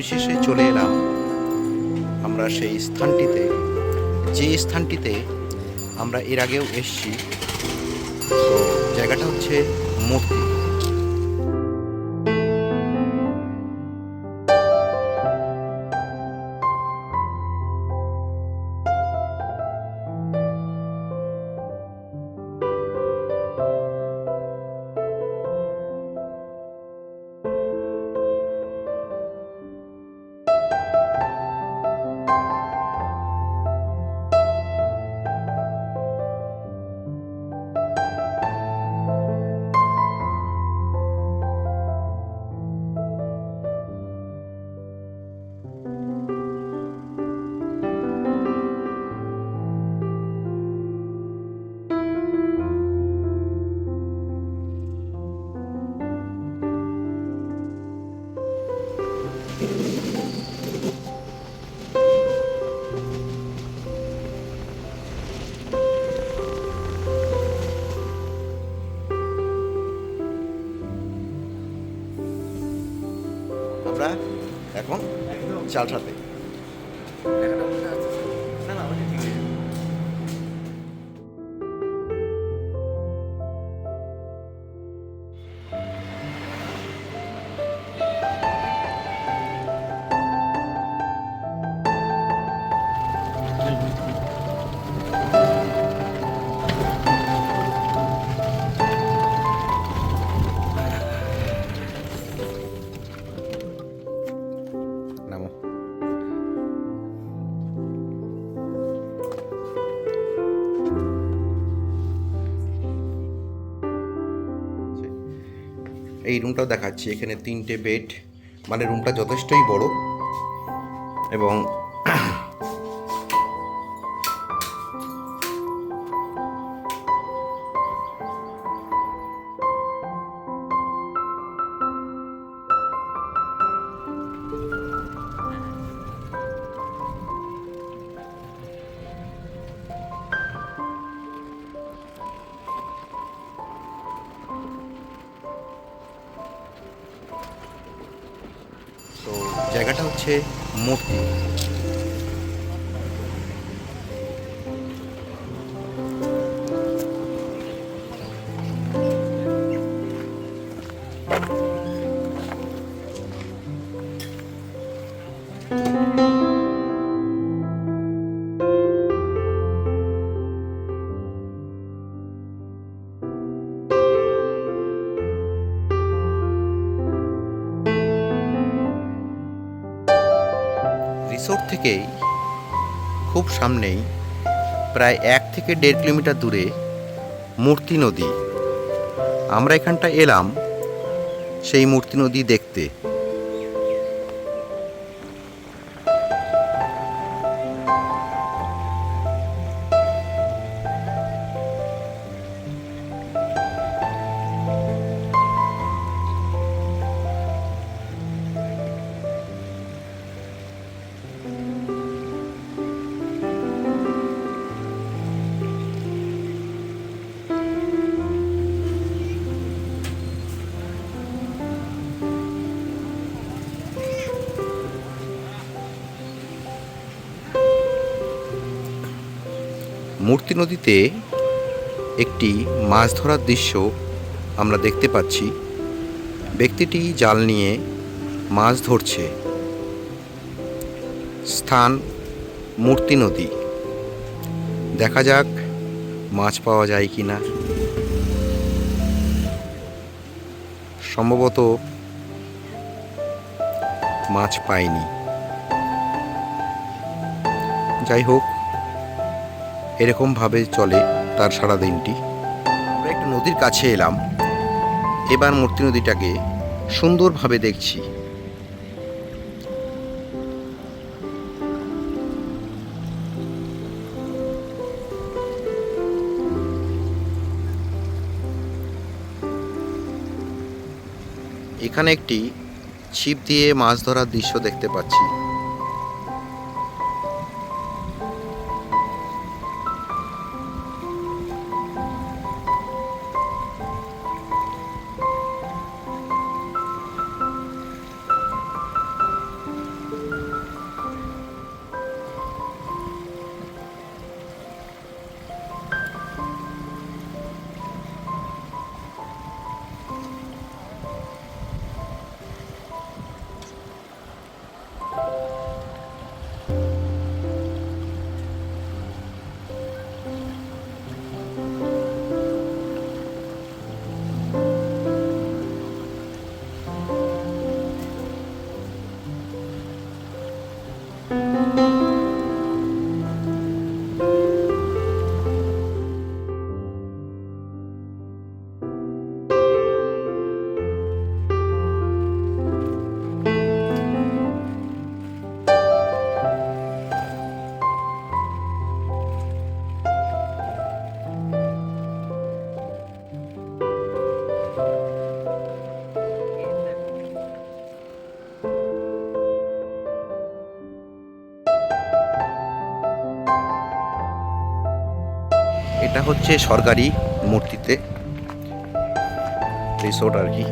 পরিশেষে চলে এলাম। আমরা সেই স্থানটিতে, যে স্থানটিতে আমরা এর আগেও এসছি, তো জায়গাটা হচ্ছে মূর্তি। চালসাতে নামো দেখাচ্ছি এখানে তিনটে বেড। মানে রুমটা যথেষ্টই বড়। এবং হচ্ছে মূর্তি। থেকেই, খুব সামনেই, প্রায় এক থেকে দেড় কিলোমিটার দূরে, মূর্তি নদী। আমরা এখানটা এলাম, সেই মূর্তি নদী দেখতে। মূর্তি নদীতে একটি মাছ ধরার দৃশ্য আমরা দেখতে পাচ্ছি। ব্যক্তিটি জাল নিয়ে মাছ ধরছে। স্থান মূর্তি নদী। দেখা যাক মাছ পাওয়া যায় কি না সম্ভবত মাছ পাইনি। যাই হোক এরকমভাবে চলে তার সারা দিনটি। আমরা একটু নদীর কাছে এলাম। এবার মূর্তি নদীটাকে সুন্দরভাবে দেখছি। এখানে একটি ছিপ দিয়ে মাছ ধরার দৃশ্য দেখতে পাচ্ছি। এটা হচ্ছে সরকারি মূর্তিতে, রিসোর্ট আর কি।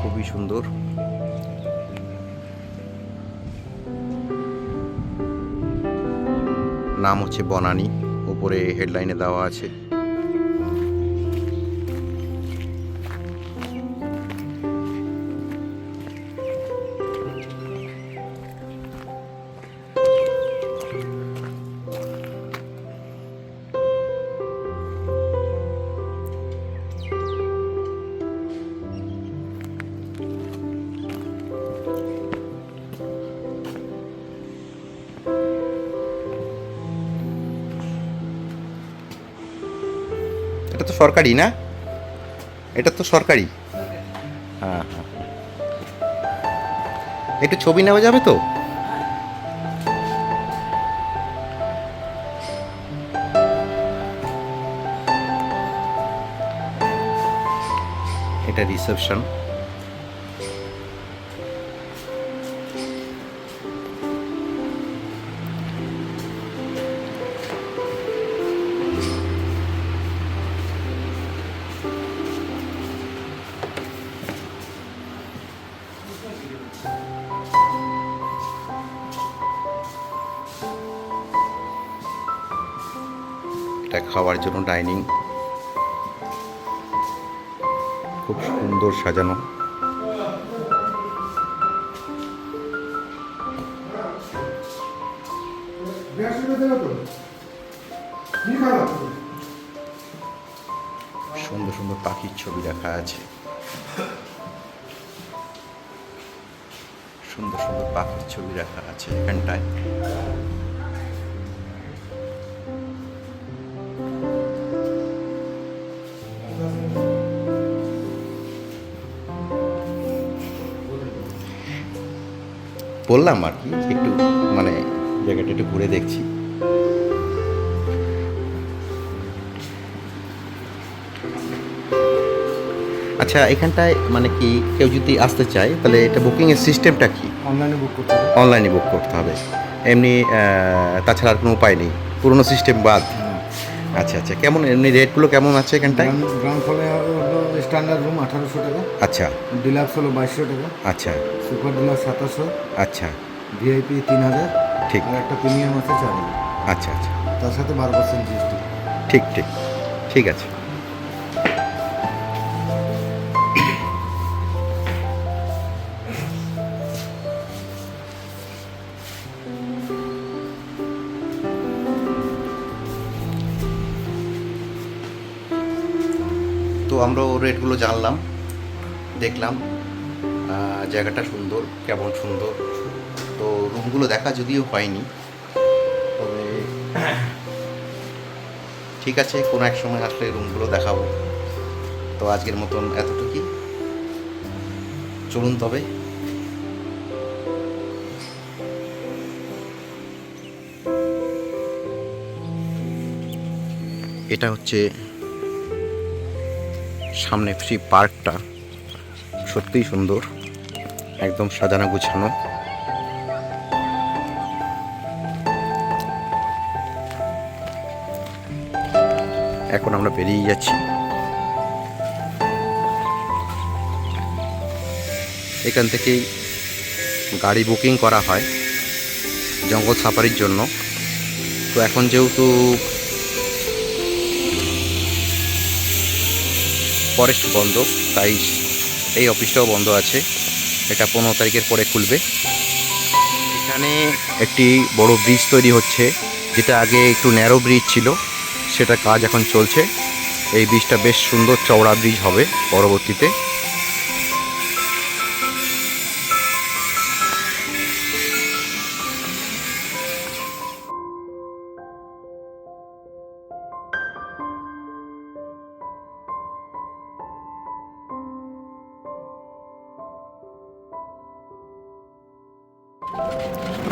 খুবই সুন্দর। নাম হচ্ছে বনানি, উপরে হেডলাইনে দেওয়া আছে। সরকারি না? এটা তো সরকারি। হ্যাঁ হ্যাঁ। একটু ছবি নেওয়া যাবে তো? এটা রিসেপশন। খাওয়ার জন্য ডাইনিং। খুব সুন্দর সাজানো। সুন্দর সুন্দর পাখির ছবি রাখা আছে। সুন্দর সুন্দর পাখির ছবি রাখা আছে এখানটায়। বললাম আর কি একটু মানে জায়গাটা একটু ঘুরে দেখছি। আচ্ছা এখানটায় মানে কি কেউ যদি আসতে চায় তাহলে এটা বুকিংয়ের সিস্টেমটা কি? অনলাইনে বুক করতে হবে। অনলাইনে বুক করতে হবে। এমনি তাছাড়া আর কোনো উপায় নেই। পুরোনো সিস্টেম বাদ। আচ্ছা আচ্ছা কেমন? এমনি রেটগুলো কেমন আছে এখানটায়? ফ্লোরে হলো স্ট্যান্ডার্ড রুম আঠারোশো টাকা। আচ্ছা। ডিলাক্স হলো বাইশশো টাকা। আচ্ছা। সুপার ডিলাক্স সাতাশশো। আচ্ছা। ভিআইপি তিন হাজার। ঠিক। আর একটা প্রিমিয়াম আছে চার হাজার। আচ্ছা আচ্ছা। তার সাথে বারো পার্সেন্ট জিএসটি ঠিক ঠিক। ঠিক আছে। তো আমরা ওর রেটগুলো জানলাম, দেখলাম জায়গাটা সুন্দর, কেমন সুন্দর। তো রুমগুলো দেখা যদিও হয়নি, তবে ঠিক আছে, কোনো এক সময় আসলে রুমগুলো দেখাবো। তো আজকের মতন এতটুকুই। চলুন তবে। এটা হচ্ছে সামনে ফ্রি পার্কটা সত্যিই সুন্দর, একদম সাজানো গুছানো। এখন আমরা বেরিয়ে যাচ্ছি। এখান থেকেই গাড়ি বুকিং করা হয় জঙ্গল সাফারির জন্য। তো এখন যেহেতু ফরেস্ট বন্ধ, তাই এই অফিসটাও বন্ধ আছে। এটা পনেরো তারিখের পরে খুলবে। এখানে একটি বড় ব্রিজ তৈরি হচ্ছে, যেটা আগে একটু ন্যারো ব্রিজ ছিল। সেটা কাজ এখন চলছে। এই ব্রিজটা বেশ সুন্দর চওড়া ব্রিজ হবে পরবর্তীতে।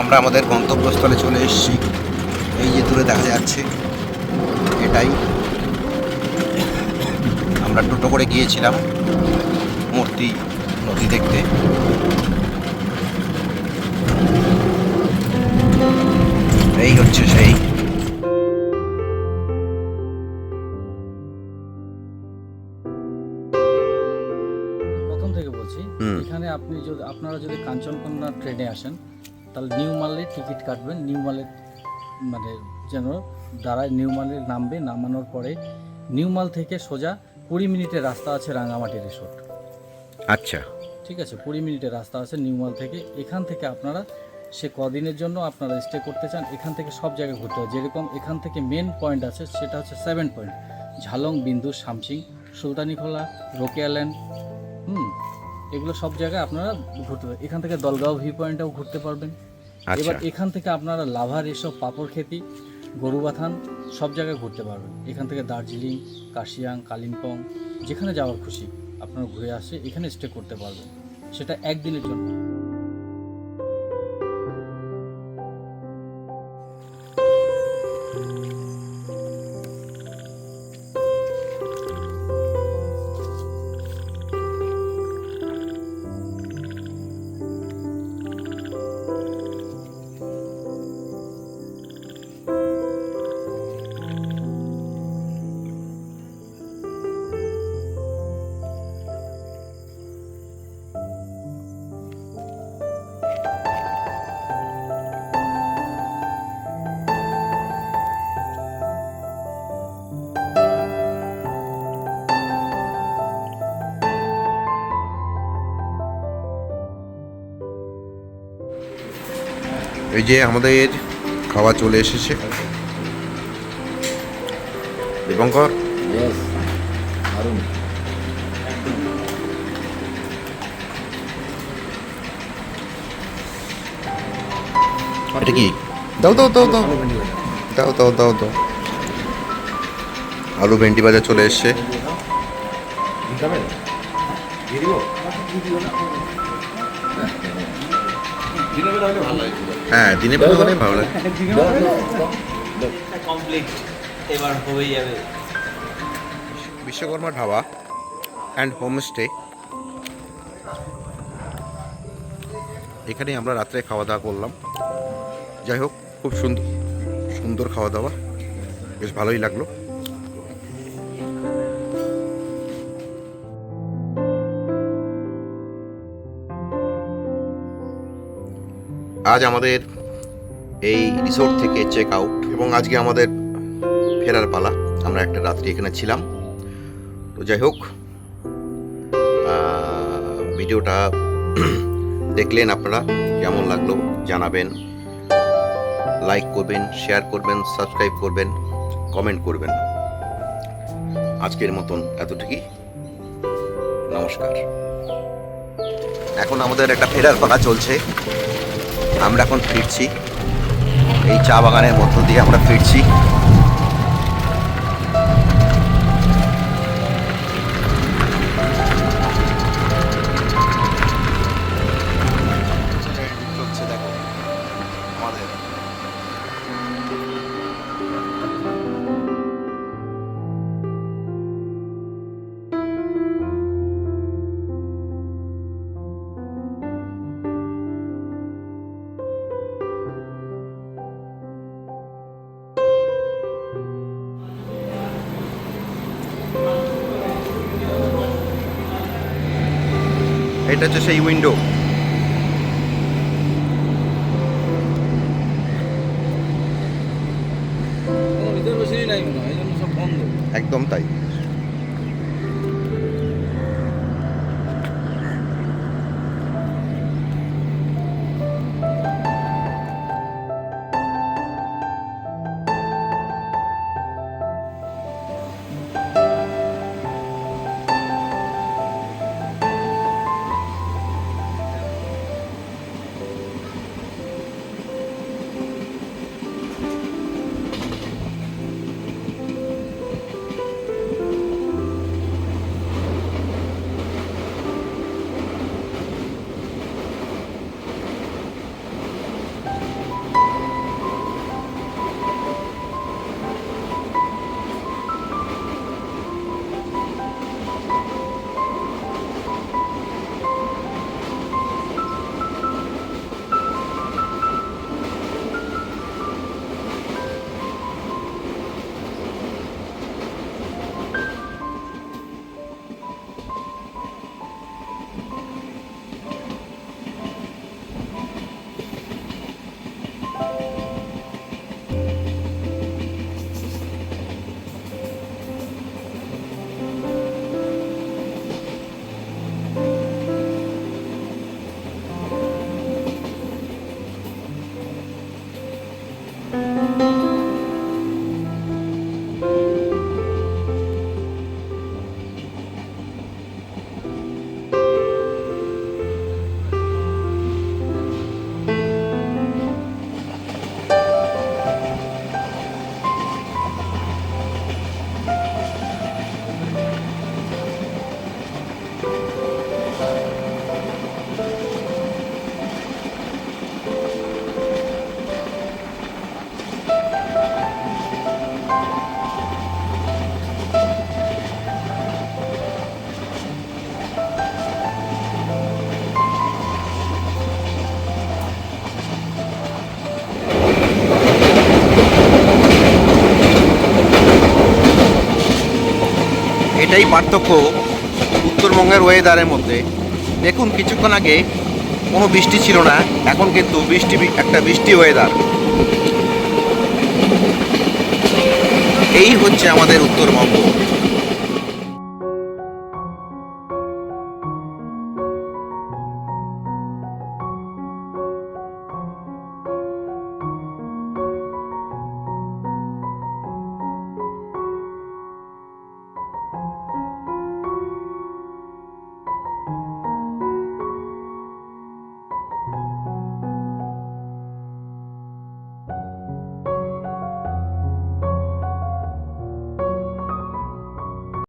আমরা আমাদের গন্তব্যস্থলে চলে এসেছি। এই যে দূরে দেখা যাচ্ছে, এটাই। আমরা টোটো করে গিয়েছিলাম মূর্তি নদী দেখতে। এই হচ্ছে সেই আপনারা যদি কাঞ্চনকন্যা ট্রেনে আসেন তাহলে নিউ মালে টিকিট কাটবেন। নিউ মালে মানে যেন দাঁড়ায় নিউ মালে নামবে নামানোর পরে নিউ মাল থেকে সোজা কুড়ি মিনিটের রাস্তা আছে রাঙামাটি রিসোর্ট। আচ্ছা। ঠিক আছে কুড়ি মিনিটের রাস্তা আছে নিউমাল থেকে। এখান থেকে আপনারা সে কদিনের জন্য আপনারা স্টে করতে চান এখান থেকে সব জায়গায় ঘুরতে হয় যেরকম এখান থেকে মেন পয়েন্ট আছে সেটা হচ্ছে সেভেন পয়েন্ট ঝালং বিন্দু শামসিং সুলতানিখোলা রোকেয়াল্যান্ড হুম এগুলো সব জায়গায় আপনারা ঘুরতে পারবেন। এখান থেকে দলগাঁও ভিউ পয়েন্টেও ঘুরতে পারবেন। আচ্ছা। এবার এখান থেকে আপনারা লাভার এসব পাপড় খেতি গরুবাথান সব জায়গায় ঘুরতে পারবেন। এখান থেকে দার্জিলিং কাশিয়াং কালিম্পং যেখানে যাওয়ার খুশি আপনারা ঘুরে আসে এখানে স্টে করতে পারবেন। সেটা একদিনের জন্য। এই যে আমাদের খাওয়া চলে এসেছে। দীপঙ্কর এটা কি? দাও দাও দাও দাও। দাও দাও দাও দাও। আলু ভেন্ডি বাজার চলে এসছে। হ্যাঁ দিনে বেলা হলে ভালো লাগে। বিশ্বকর্মা ধাবা অ্যান্ড হোমস্টে এখানে আমরা রাত্রে খাওয়া দাওয়া করলাম। যাই হোক, খুব সুন্দর সুন্দর খাওয়া দাওয়া। বেশ ভালোই লাগল। আজ আমাদের এই রিসোর্ট থেকে চেক আউট এবং আজকে আমাদের ফেরার পালা। আমরা একটা রাত্রি এখানে ছিলাম। তো যাই হোক ভিডিওটা দেখলেন আপনারা, কেমন লাগল জানাবেন। লাইক করবেন শেয়ার করবেন সাবস্ক্রাইব করবেন কমেন্ট করবেন। আজকের মতন এতটুকুই। নমস্কার। এখন আমাদের একটা ফেরার পালা চলছে। আমরা এখন ফিরছি। এই চা বাগানের মধ্য দিয়ে আমরা ফিরছি। এটা হচ্ছে সেই উইন্ডো পার্থক্য উত্তরবঙ্গের ওয়েদারের মধ্যে। দেখুন, কিছুক্ষণ আগে কোনো বৃষ্টি ছিল না, এখন কিন্তু বৃষ্টি, একটা বৃষ্টি ওয়েদার। এই হচ্ছে আমাদের উত্তরবঙ্গ।